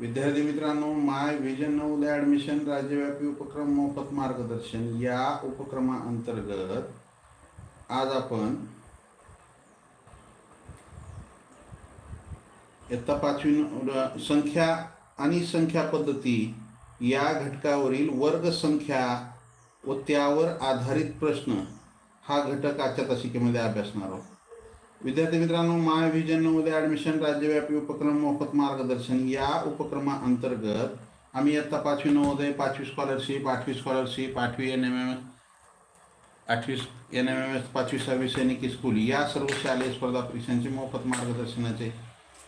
विद्यार्थी मित्रांनो माय vision Navodaya admission राज्यव्यापी उपक्रम मोफत मार्गदर्शन. या उपक्रमाअंतर्गत आज आपण इयत्ता पाचवी संख्या आणि संख्या पद्धती या घटकावरील वर्ग संख्या व त्यावर आधारित प्रश्न हा घटक आजच्या तासिकेमध्ये अभ्यासणार आहोत. विद्यार्थी मित्रांनो माय व्हिजन नवोदय ॲडमिशन राज्यव्यापी उपक्रम मोफत मार्गदर्शन. या उपक्रमाअंतर्गत आम्ही इयत्ता पाचवी नवोदय पाचवी स्कॉलरशिप आठवी स्कॉलरशिप आठवी एन एम एम एस आठवी एन एम एम एस पाचवी सहावी सैनिकी स्कूल या सर्व शालेय स्पर्धा परीक्षांचे मोफत मार्गदर्शनाचे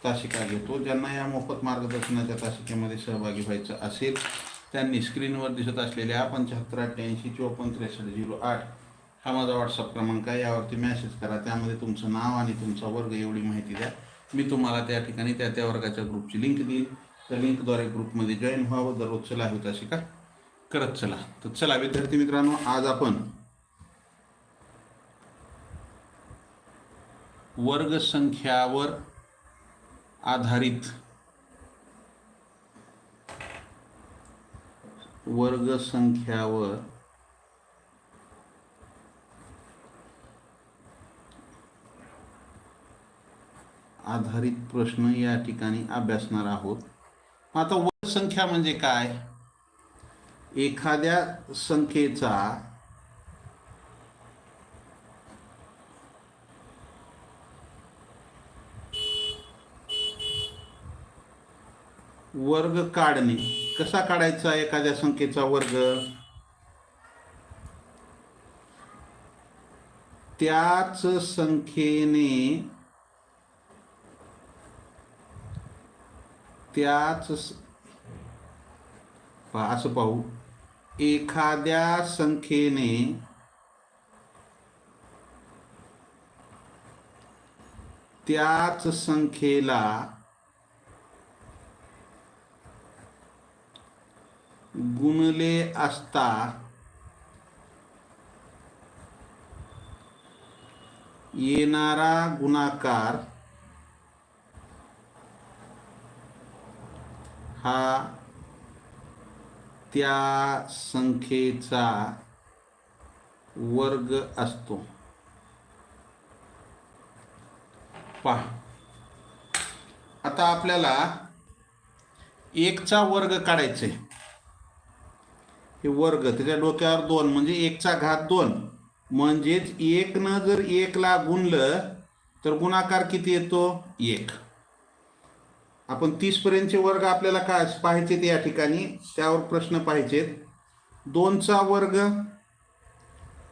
तासिका घेतो. ज्यांना या मोफत मार्गदर्शनाच्या तासिकेमध्ये सहभागी व्हायचं असेल त्यांनी स्क्रीनवर दिसत असलेल्या पंच्याहत्तर अठ्ठ्याऐंशी चोपन्न त्रेसष्ट झिरो आठ हा माझा व्हॉट्सअप क्रमांक आहे यावरती मेसेज करा. त्यामध्ये तुमचं नाव आणि तुमचा वर्ग एवढी माहिती द्या. मी तुम्हाला त्या ठिकाणी त्या त्या वर्गाच्या ग्रुपची लिंक देईल. त्या लिंकद्वारे ग्रुपमध्ये जॉईन व्हावं. दररोज तशी का? करत चला. तर चला विद्यार्थी मित्रांनो आज आपण वर्ग संख्यावर आधारित वर्ग संख्यावर आधारित प्रश्न या ठिकाणी अभ्यासणार आहोत. आता वर्ग संख्या म्हणजे काय? एखाद्या संख्येचा वर्ग काढणे. कसा काढायचा एखाद्या संख्येचा वर्ग? त्याच संख्येने त्याच स- असं पाहू. एखाद्या संख्येने त्याच संख्येला गुणले असता येणारा गुणाकार हा त्या संख्येचा वर्ग असतो. पहा. आता आपल्याला एकचा वर्ग काढायचा आहे हे वर्ग त्याच्या डोक्यावर दोन म्हणजे एकचा घात दोन. म्हणजेच एकनं जर एकला गुणलं तर गुणाकार किती येतो? एक. आपण तीसपर्यंतचे वर्ग आपल्याला काय पाहायचेत या ठिकाणी? त्यावर प्रश्न पाहिजेत दोनचा वर्ग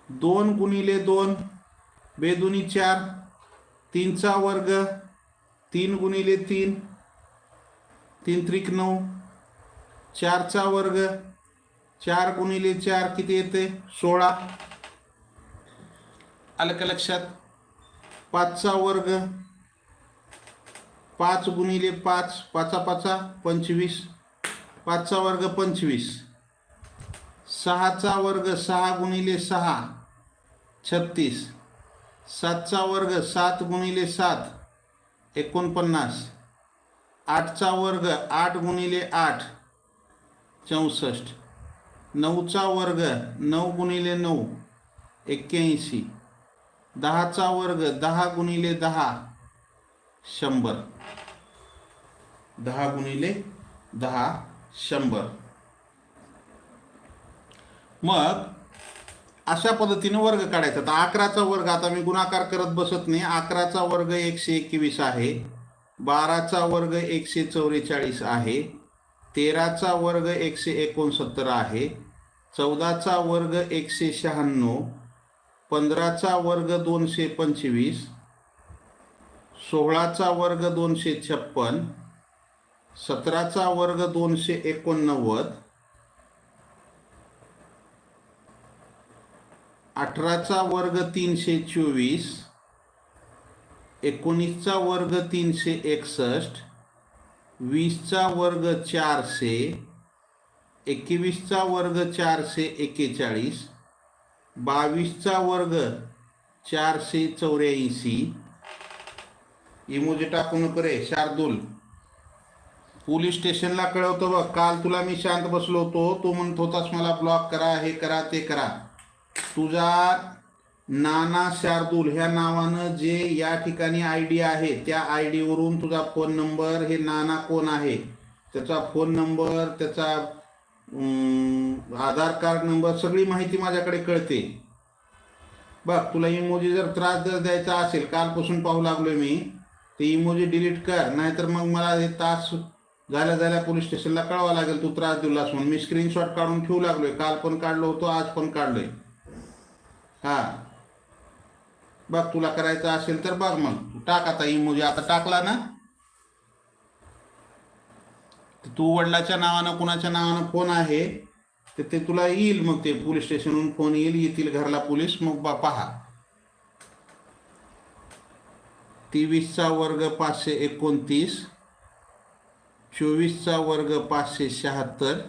दोन गुणिले दोन बेदुनी चार. तीनचा वर्ग तीन गुणिले तीन तीन त्रिक नऊ. चारचा वर्ग चार गुणिले चार किती येते? सोळा. आलं का लक्षात? पाचचा वर्ग पाच गुणिले पाच पाचा पाचा पंचवीस. पाचचा वर्ग पंचवीस. सहाचा वर्ग सहा गुणिले सहा छत्तीस. सातचा वर्ग सात गुणिले सात एकोणपन्नास. आठचा वर्ग आठ गुणिले आठ चौसष्ट. नऊचा वर्ग नऊ गुणिले नऊ एक्क्याऐंशी. दहाचा वर्ग दहा गुणिले दहा शंभर. दहा गुणिले दहा शंभर. मग अशा पद्धतीने वर्ग काढायचा. तर अकराचा वर्ग आता मी गुणाकार करत बसत नाही. अकराचा वर्ग एकशे एकवीस आहे. बाराचा वर्ग एकशे चौवेचाळीस आहे. तेराचा वर्ग एकशे एकोणसत्तर आहे. चौदाचा वर्ग एकशे शहाण्णव. पंधराचा वर्ग दोनशे पंचवीस. सोळाचा वर्ग दोनशे छप्पन सतराचा वर्ग दोनशे एकोणनव्वद अठराचा वर्ग तीनशे चोवीस एकोणीसचा वर्ग तीनशे एकसष्ट वीसचा वर्ग चारशे एकवीसचा वर्ग चारशे एक्केचाळीस बावीसचा वर्ग चारशे चौऱ्याऐंशी इमोजी टाकून करे शार्दूल. पोलीस स्टेशनला कळवतो बघ काल तुला मी शांत बसलो होतो तू म्हणत होतास मला ब्लॉक करा हे करा ते करा. तुझा नाना शार्दूल ह्या नावानं जे या ठिकाणी आय डी आहे त्या आय डीवरून तुझा फोन नंबर हे नाना कोण आहे? त्याचा फोन नंबर त्याचा आधार कार्ड नंबर सगळी माहिती माझ्याकडे कळते. बघ तुला इमोजी जर त्रास जर द्यायचा असेल कालपासून पाहू लागलोय मी. ते इमोजी डिलीट कर नाहीतर मग मला हे तास झाल्या झाल्या पोलीस स्टेशनला कळवा लागेल तू त्रास दिलास म्हणून. मी स्क्रीनशॉट काढून ठेवू लागलोय. काल पण काढलो होतो आज पण काढलोय. हा. बघ तुला करायचं असेल तर बघ मग. टाक आता इमोजी आता टाकला ना? तू वडिलाच्या नावानं कुणाच्या नावानं फोन आहे तर ते तुला येईल मग ते. पोलीस स्टेशनहून फोन येईल येतील घरला पोलीस मग बा पहा. तेवीसचा वर्ग पाचशे एकोणतीस चोवीसचा वर्ग पाचशे शहात्तर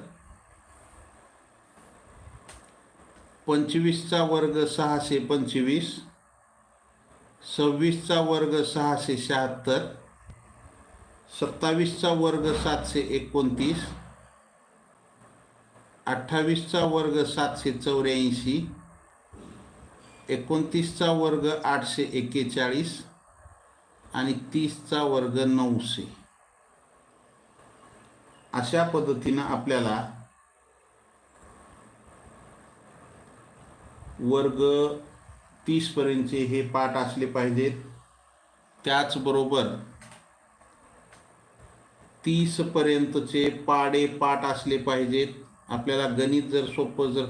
पंचवीसचा वर्ग सहाशे पंचवीस सव्वीसचा वर्ग सहाशे शहात्तर सत्तावीसचा वर्ग सातशे एकोणतीस अठ्ठावीसचा वर्ग सातशे चौऱ्याऐंशी एकोणतीसचा वर्ग आठशे एक्केचाळीस आणि तीसचा वर्ग नऊशे. अशा पद्धतीनं आपल्याला वर्ग तीसपर्यंतचे हे पाठ असले पाहिजेत. त्याचबरोबर तीसपर्यंतचे पाडे पाठ असले पाहिजेत. आपल्याला गणित जर सोपं जर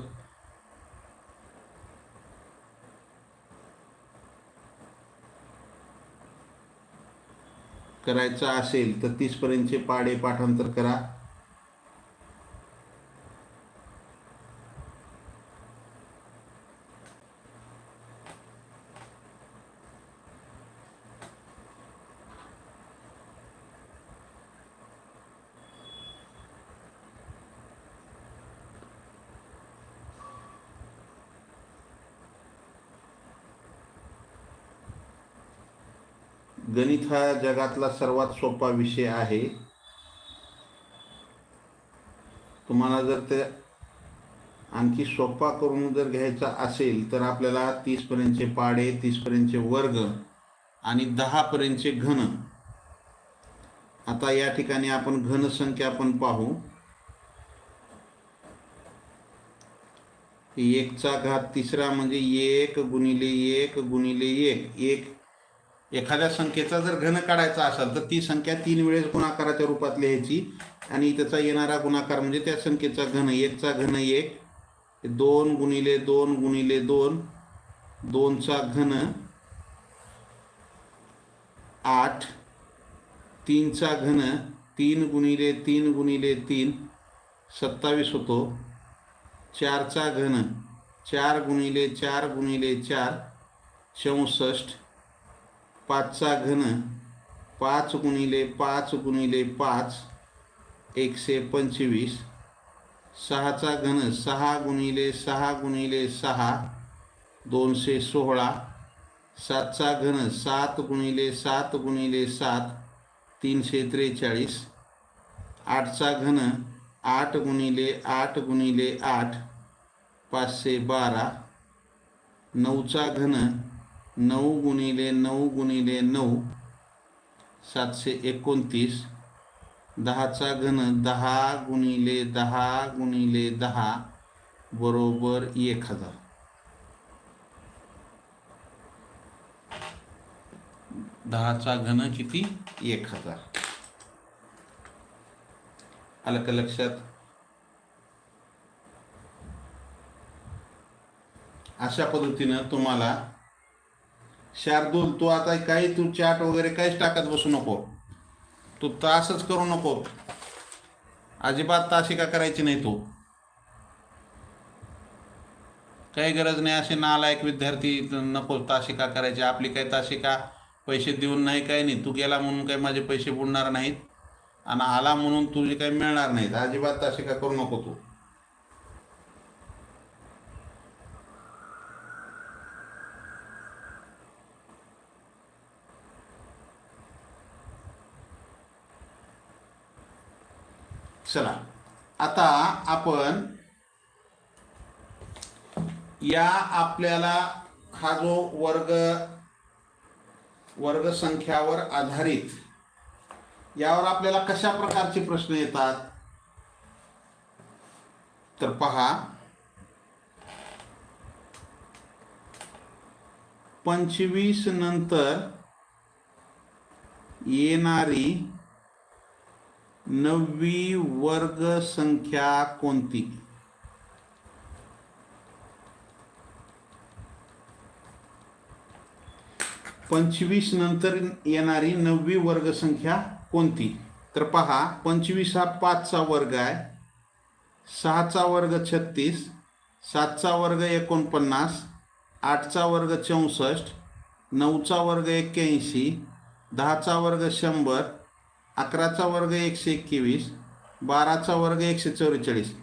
करायचं असेल तर तीसपर्यंतचे पाडे पाठांतर करा. गणित हा जगातला सर्वात सोपा विषय आहे. तुम्हाला जर ते आणखी सोपा करून जर घ्यायचा असेल तर आपल्याला तीसपर्यंतचे पाडे तीसपर्यंतचे वर्ग आणि दहापर्यंतचे घन. आता या ठिकाणी आपण घनसंख्या पण पाहू. एकचा घात तिसरा म्हणजे एक गुणिले एक गुणिले एक. एक एखाद्या संख्येचा जर घन काढायचा असेल तर ती संख्या तीन वेळेस गुणाकाराच्या रूपात लिहायची आणि त्याचा येणारा गुणाकार म्हणजे त्या संख्येचा घन एकचा घन एक दोन गुणिले दोन गुणिले दोन दोनचा घन आठ तीनचा घन तीन गुणिले तीन गुणिले तीन सत्तावीस होतो. चारचा घन चार गुणिले चार गुणिले चार चौसष्ट पाचचा घन पाच गुणिले पाच गुणिले पाच एकशे पंचवीस. सहाचा घन सहा गुणिले सहा गुणिले सहा दोनशे सोळा. सातचा घन सात गुणिले सात गुणिले सात तीनशे त्रेचाळीस. आठचा घन आठ गुणिले आठ गुणिले आठ पाचशे बारा. नऊचा घन नऊ गुणिले नऊ गुणिले नऊ सातशे एकोणतीस दहाचा घन दहा गुणिले दहा गुणिले दहा बरोबर एक हजार. दहाचा घन किती? एक हजार. आलं का लक्षात अशा पद्धतीनं तुम्हाला शार्दूल तू आता काही तू चॅट वगैरे काहीच टाकत बसू नको. तू तासच करू नको. अजिबात तासिका करायची नाही तू. काही गरज नाही असे नालायक विद्यार्थी नको तासिका करायची. आपली काही तासिका? पैसे देऊन नाही काही नाही. तू गेला म्हणून काही माझे पैसे बुडणार नाहीत. आणि आला म्हणून तुझे काही मिळणार नाहीत. अजिबात तासिका करू नको तू. चला. आता आपण या आपल्याला हा जो वर्ग वर्ग संख्यावर आधारित यावर आपल्याला कशा प्रकारचे प्रश्न येतात? तर पहा. पंचवीस नंतर येणारी नववी वर्ग संख्या कोणती? पंचवीस नंतर येणारी नववी वर्ग संख्या कोणती? तर पहा पंचवीस हा पाचचा वर्ग आहे. सहाचा वर्ग छत्तीस सातचा वर्ग एकोणपन्नास आठचा वर्ग चौसष्ट नऊचा वर्ग एक्क्याऐंशी दहाचा वर्ग शंभर अकराचा वर्ग एकशे एकवीस बाराचा वर्ग एकशे चव्वेचाळीस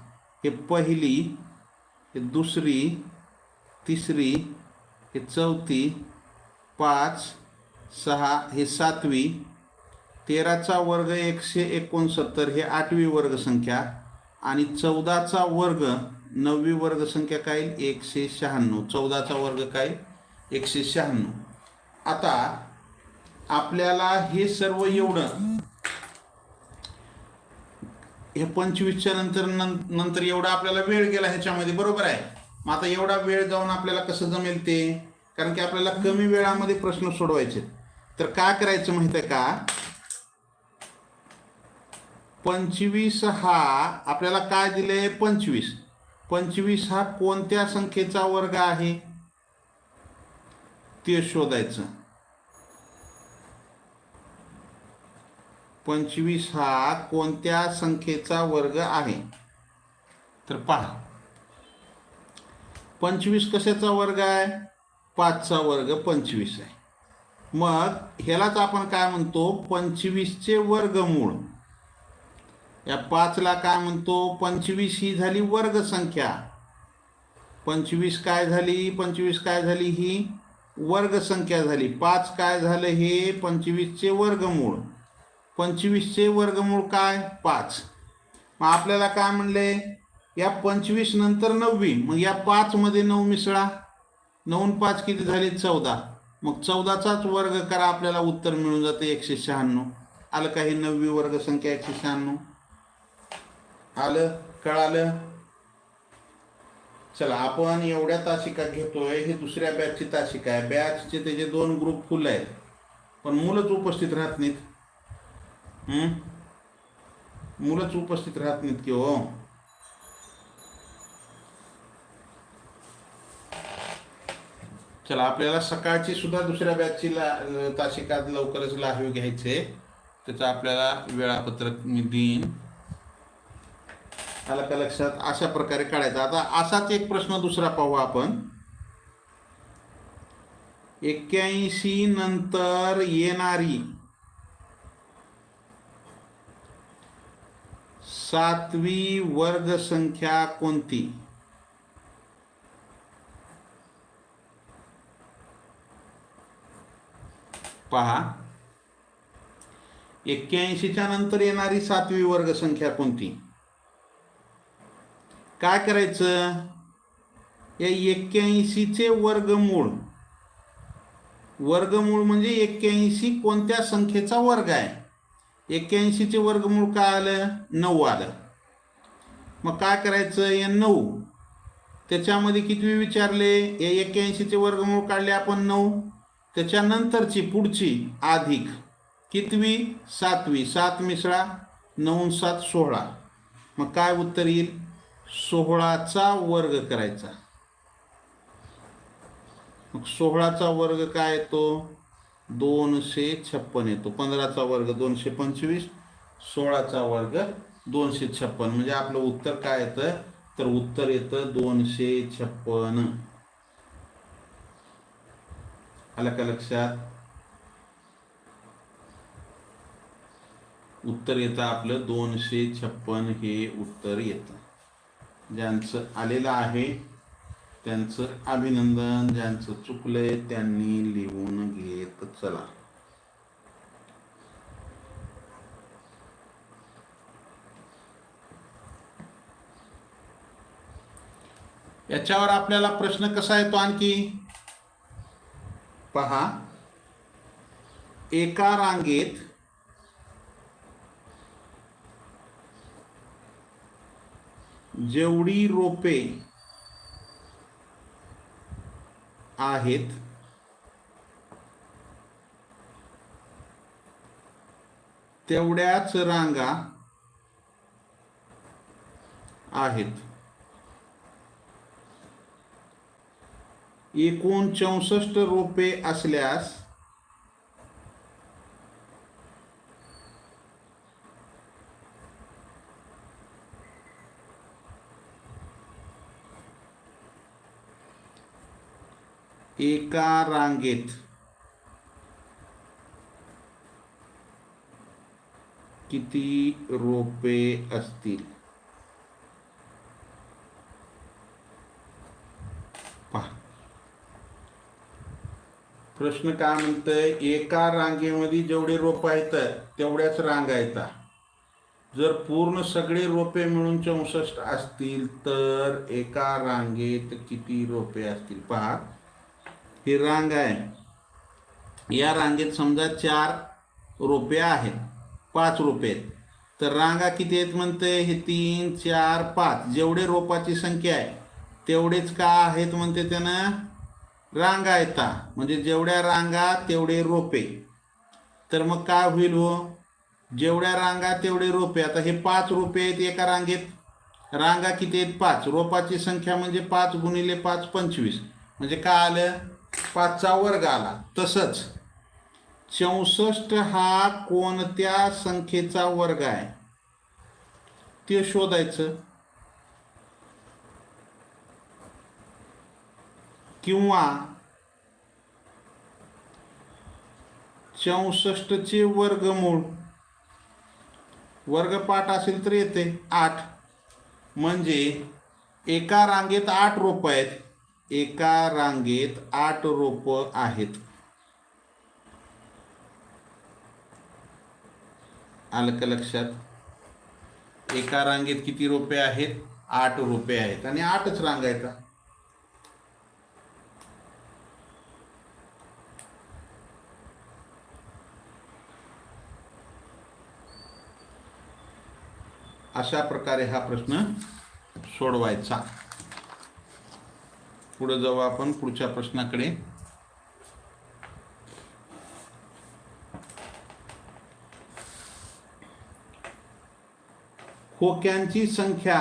हे पहिली हे दुसरी तिसरी हे चौथी पाच सहा हे सातवी तेराचा वर्ग एकशे एकोणसत्तर हे आठवी वर्गसंख्या आणि चौदाचा वर्ग नववी वर्गसंख्या काय? एकशे शहाण्णव. चौदाचा वर्ग काय? एकशे शहाण्णव. आता आपल्याला हे सर्व एवढं हे पंचवीसच्या नंतर नंतर एवढा आपल्याला वेळ गेला ह्याच्यामध्ये बरोबर आहे? मग आता एवढा वेळ जाऊन आपल्याला कसं जमेल ते? कारण की आपल्याला कमी वेळामध्ये प्रश्न सोडवायचे तर काय करायचं माहीत आहे का? पंचवीस हा आपल्याला काय दिले पंचवीस. पंचवीस हा कोणत्या संख्येचा वर्ग आहे? ते शोधायचं. पंचवीस हा कोणत्या संख्येचा वर्ग आहे? तर पहा. पंचवीस कशाचा वर्ग आहे? पाचचा वर्ग पंचवीस आहे. मग ह्यालाच आपण काय म्हणतो? पंचवीसचे वर्गमूळ. या पाचला काय म्हणतो? पंचवीस ही झाली वर्गसंख्या. पंचवीस काय झाली? पंचवीस काय झाली ही? वर्गसंख्या झाली. पाच काय झालं हे? पंचवीसचे वर्गमूळ. पंचवीसचे वर्गमूळ काय? पाच. मग आपल्याला काय म्हणले? या पंचवीस नंतर नववी मग या पाचमध्ये नऊ मिसळा. नऊन पाच किती झाले? चौदा. मग चौदाचाच वर्ग करा आपल्याला उत्तर मिळून जाते एकशे शहाण्णव. आलं काही नववी वर्ग संख्या एकशे शहाण्णव? आलं? कळालं? चला आपण एवढ्या तासिका घेतोय. हे दुसऱ्या बॅचची तासिका आहे. बॅचचे त्याचे दोन ग्रुप फुल आहेत. पण मुलंच उपस्थित राहत नाहीत. मुलंच उपस्थित राहत नाहीत की हो. चला आपल्याला सकाळची सुद्धा दुसऱ्या बॅचची ला तासिकात लवकरच लाईव्ह घ्यायचे. त्याचं आपल्याला वेळापत्रक मी देईन. आला का लक्षात? अशा प्रकारे काढायचा. आता असाच एक प्रश्न दुसरा पाहू आपण. एक्क्याऐंशी नंतर येणारी सातवी वर्ग संख्या कोणती? पहा. एक्क्याऐंशीच्या नंतर येणारी सातवी वर्ग संख्या कोणती? काय करायचं? या एक्क्याऐंशीचे वर्गमूळ. वर्गमूळ म्हणजे एक्क्याऐंशी कोणत्या संख्येचा वर्ग आहे? एक्क्याऐंशीचे वर्गमूळ काय आलं? नऊ आलं. मग काय करायचं? या नऊ. त्याच्यामध्ये कितवी विचारले? या एक्क्याऐंशीचे वर्गमूळ काढले आपण नऊ. त्याच्यानंतरची पुढची अधिक कितवी? सातवी. सात मिसळा नऊ सात सोळा. मग काय उत्तर येईल? सोहळाचा वर्ग करायचा. मग सोहळाचा वर्ग काय येतो? दोनशे छप्पन येतो. पंधराचा वर्ग दोनशे पंचवीस सोळाचा वर्ग दोनशे छप्पन. म्हणजे आपलं उत्तर काय येतं? तर उत्तर येतं दोनशे छप्पन. आलं का लक्षात? उत्तर येतं आपलं दोनशे छप्पन हे उत्तर येतं. ज्यांचं आलेलं आहे त्यांचं अभिनंदन ज्यांचं चुकलंय त्यांनी लिहून घेत चला. याच्यावर आपल्याला प्रश्न कसा येतो आणखी? पहा. एका रांगेत जेवढी रोपे आहेत. तेवढ्याच रांगा आहेत. एकूण चौसष्ट रोपे असल्यास एका रांगेत किती रोपे असतील? पहा. प्रश्न काय म्हणतंय? एका रांगेमध्ये जेवढे रोप आहेत तेवढ्याच रांगा येतात जर पूर्ण सगळे रोपे मिळून चौसष्ट असतील तर एका रांगेत किती रोपे असतील? पहा. ही रांग आहे. या रांगेत समजा चार रोपे आहेत पाच रोपे आहेत. तर रांगा किती आहेत म्हणते? हे तीन चार पाच. जेवढे रोपाची संख्या आहे तेवढेच का आहेत म्हणते त्यानं? रांगा येतात म्हणजे जेवढ्या रांगा तेवढे रोपे. तर मग काय होईल हो? जेवढ्या रांगा तेवढे रोपे. आता हे पाच रोपे आहेत एका रांगेत. रांगा किती आहेत? पाच. रोपाची संख्या म्हणजे पाच गुणिले पाच पंचवीस. म्हणजे काय आलं? पाचचा वर्ग आला. तसंच चौसष्ट हा कोणत्या संख्येचा वर्ग आहे? ते शोधायचं. किंवा चौसष्टचे वर्गमूळ वर्गपाठ असेल तर येते आठ. म्हणजे एका रांगेत आठ रोप आहेत. एका रांगेत आठ रोप आहेत. आलं का लक्षात? एका रांगेत किती रोपे आहेत? आठ रोपे आहेत. आणि आठच रांग आहेत. अशा प्रकारे हा प्रश्न सोडवायचा. पुढे जाऊ आपण पुढच्या प्रश्नाकडे. खोक्यांची संख्या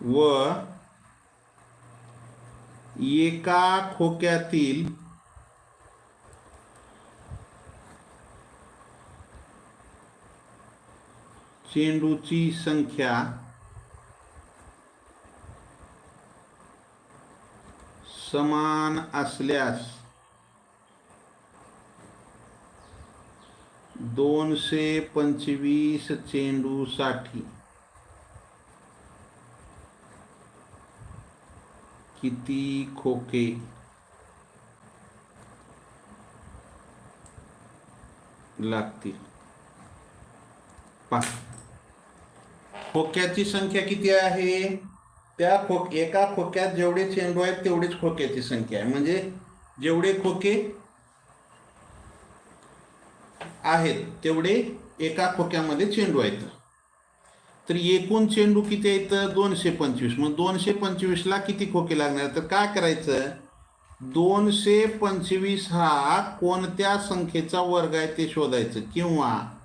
व एका खोक्यातील चेंडूची संख्या समान असल्यास दोनशे पंचवीस चेंडूसाठी किती खोके? लागतील. पहा खोक्याची संख्या किती आहे? त्या खोक एका खोक्यात जेवढे चेंडू आहेत तेवढीच खोक्याची संख्या आहे. म्हणजे जेवढे खोके आहेत तेवढे एका खोक्यामध्ये चेंडू आहेत. तर एकूण चेंडू किती आहेत? दोनशे पंचवीस. मग दोनशे पंचवीसला किती खोके लागणार? तर काय करायचं? दोनशे पंचवीस हा कोणत्या संख्येचा वर्ग आहे ते शोधायचं. किंवा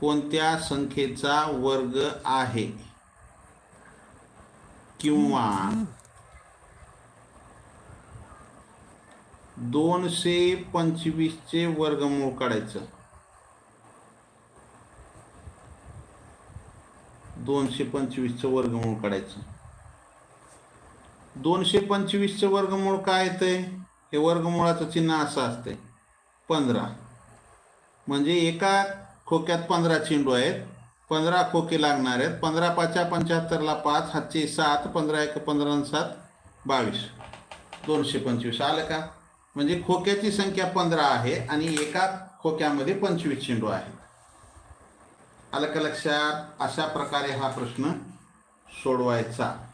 कोणत्या संख्येचा वर्ग आहे? किंवा दोनशे पंचवीसचे वर्गमूळ काढायचं. दोनशे पंचवीसचं वर्गमूळ काढायचं. दोनशे पंचवीसचं वर्गमूळ काय येतंय? हे वर्गमूळाचं चिन्ह असं असते पंधरा. म्हणजे एका खोक्यात पंधरा चेंडू आहेत. पंधरा खोके लागणार आहेत. पंधरा पाचच्या पंच्याहत्तरला पाच हातचे सात पंधरा एक पंधरा सात बावीस. दोनशे पंचवीस. आलं का? म्हणजे खोक्याची संख्या पंधरा आहे आणि एका खोक्यामध्ये पंचवीस चेंडू आहेत. आलं का लक्षात? अशा प्रकारे हा प्रश्न सोडवायचा.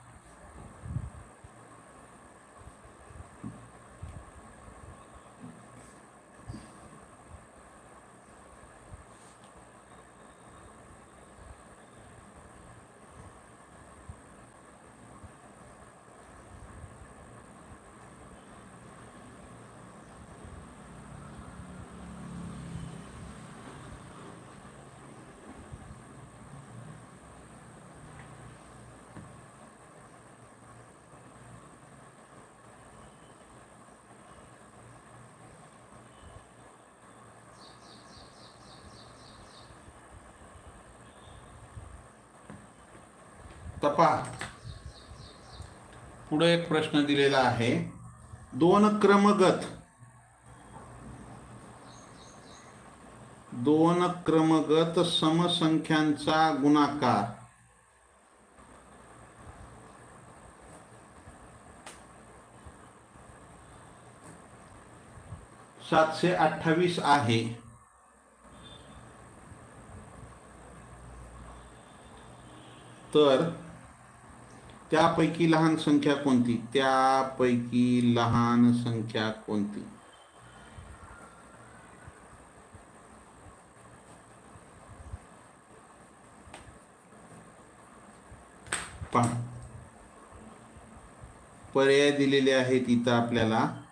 तपा पुढे एक प्रश्न दिलेला आहे. दोन क्रमगत. दोन क्रमगत समसंख्यांचा गुणाकार. सातशे अठ्ठावीस आहे. तर त्यापैकी लहान संख्या कोणती? त्यापैकी लहान संख्या कोणती? पहा. पर्याय दिलेले आहेत इथं आपल्याला.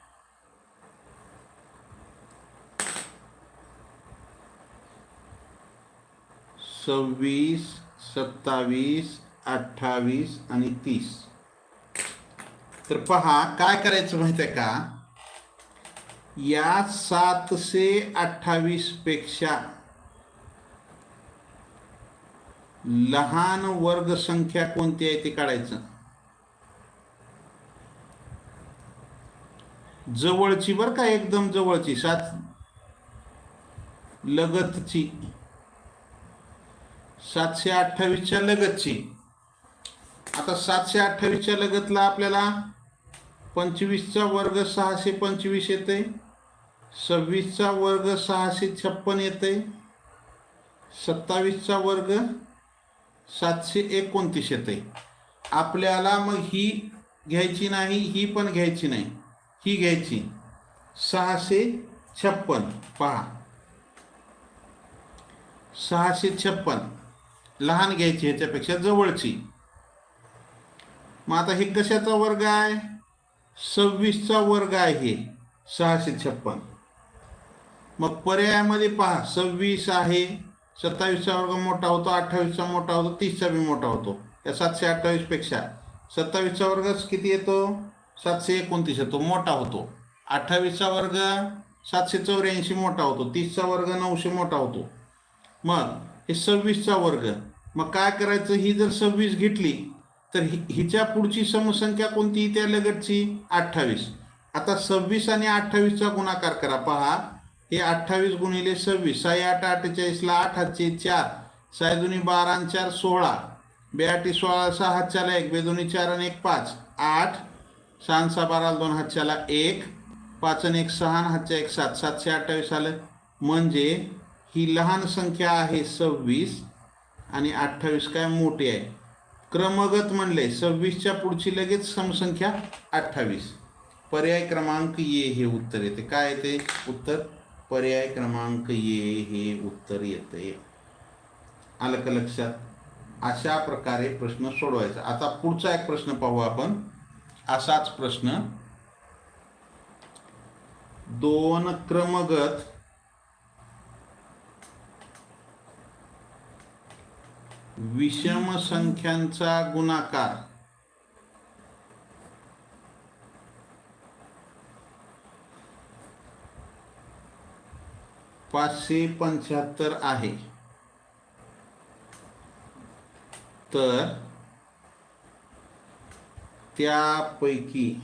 सव्वीस सत्तावीस अठ्ठावीस आणि तीस. तर पहा काय करायचं माहिती आहे का? या सातशे अठ्ठावीसपेक्षा लहान वर्ग संख्या कोणती आहे ते काढायचं? जवळची बर का एकदम जवळची सात लगतची. सातशे अठ्ठावीसच्या लगतची. आता सातशे अठ्ठावीसच्या लगतला आपल्याला पंचवीसचा वर्ग सहाशे पंचवीस येते सव्वीसचा वर्ग सहाशे छप्पन येते सत्तावीसचा वर्ग सातशे एकोणतीस येते आपल्याला मग ही घ्यायची नाही ही पण घ्यायची नाही ही घ्यायची. सहाशे छप्पन पहा. सहाशे छप्पन लहान घ्यायची ह्याच्यापेक्षा जवळची. मग आता हे कशाचा वर्ग आहे? सव्वीसचा वर्ग आहे हे. सहाशे छप्पन. मग पर्यायामध्ये पहा सव्वीस आहे सत्तावीसचा वर्ग मोठा होतो अठ्ठावीसचा मोठा होतो तीसचा बी मोठा होतो. या सातशे अठ्ठावीसपेक्षा सत्तावीसचा वर्गच किती येतो? सातशे एकोणतीस येतो मोठा होतो. अठ्ठावीसचा वर्ग सातशे चौऱ्याऐंशी मोठा होतो तीसचा वर्ग नऊशे मोठा होतो. मग हे सव्वीसचा वर्ग. मग काय करायचं? ही जर सव्वीस घेतली तर हिच्या पुढची समसंख्या कोणती? त्या लगतची अठ्ठावीस. आता सव्वीस आणि अठ्ठावीसचा गुणाकार करा. पहा हे अठ्ठावीस गुणिले सव्वीस. साई आठ अठ्ठेचाळीसला आठ हातचे चार. साय दोन्ही बारा आणि चार सोळा. बेआटी सोळा सहा हातच्याला एक. बेदोनी चार आणि एक पाच. आठ. सहा सहा बारा दोन हातच्याला एक. पाच आणि एक सहा हातच्या एक सात. सातशे अठ्ठावीस आलं. म्हणजे ही लहान संख्या आहे सव्वीस आणि अठ्ठावीस काय मोठी आहे? क्रमगत म्हणले सव्वीसच्या पुढची लगेच समसंख्या अठ्ठावीस. पर्याय क्रमांक ये हे उत्तर येते. काय येते? उत्तर पर्याय क्रमांक ये हे उत्तर येते. आलं का लक्षात? अशा प्रकारे प्रश्न सोडवायचा. आता पुढचा एक प्रश्न पाहू आपण. असाच प्रश्न. दोन क्रमगत विषम संख्यांचा गुणाकार. पाचशे पंच्याहत्तर आहे. तर त्यापैकी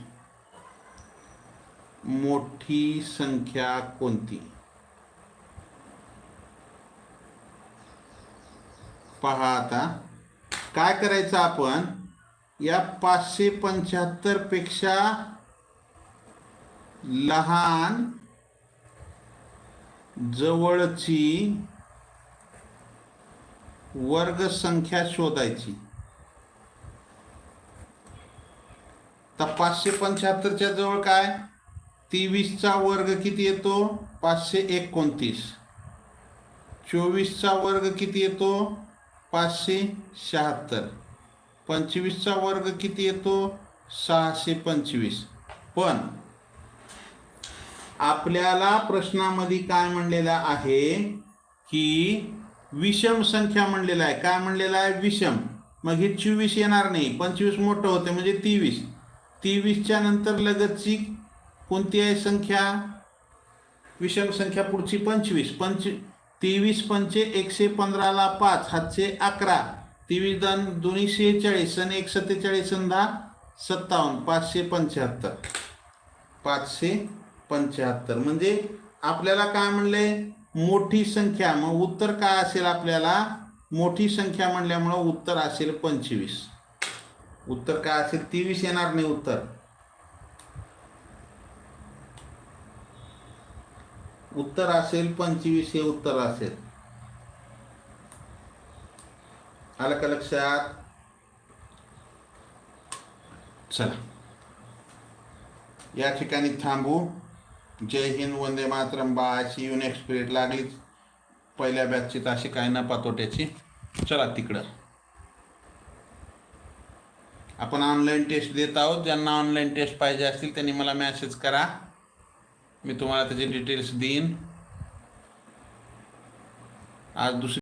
मोठी संख्या कोणती? पहा आता. काय करायचं आपण? या पाचशे पंच्याहत्तरपेक्षा लहान जवळची वर्ग संख्या शोधायची. तर पाचशे पंच्याहत्तरच्या जवळ काय? तेवीसचा वर्ग किती येतो? पाचशे एकोणतीस. चोवीसचा वर्ग किती येतो? पाचशे शहात्तर. पंचवीसचा वर्ग किती येतो? सहाशे पंचवीस. पण आपल्याला प्रश्नामध्ये काय म्हणलेलं आहे? की विषम संख्या म्हणलेला आहे. काय म्हणलेलं आहे? विषम. मग हे चोवीस येणार नाही. पंचवीस मोठं होते म्हणजे तेवीस. तेवीसच्या नंतर लगतची कोणती आहे संख्या? विषम संख्या पुढची पंचवीस. पंच तेवीस पंचे एकशे पंधराला पाच सातशे अकरा. तेवीस दन दोन्ही शेहेचाळीस आणि एक सत्तेचाळीस आणि दहा सत्तावन्न. पाचशे पंच्याहत्तर. पाचशे पंच्याहत्तर. म्हणजे आपल्याला काय म्हणले? मोठी संख्या. मग उत्तर काय असेल आपल्याला? मोठी संख्या म्हणल्यामुळं उत्तर असेल पंचवीस. उत्तर काय असेल? तेवीस येणार नाही उत्तर. उत्तर असेल पंचवीस हे उत्तर असेल. आलं का लक्षात? चला. या ठिकाणी थांबू. जय हिंद वंदे मातरम बा अशी युन एक्सपिरिट लागलीच पहिल्या बॅचची तर अशी काय न पातोट्याची. चला तिकडं. आपण ऑनलाईन टेस्ट देत आहोत. ज्यांना ऑनलाईन टेस्ट पाहिजे असतील त्यांनी मला मॅसेज करा. मी तुम्हाला त्याचे डिटेल्स देईन. आज दुसरी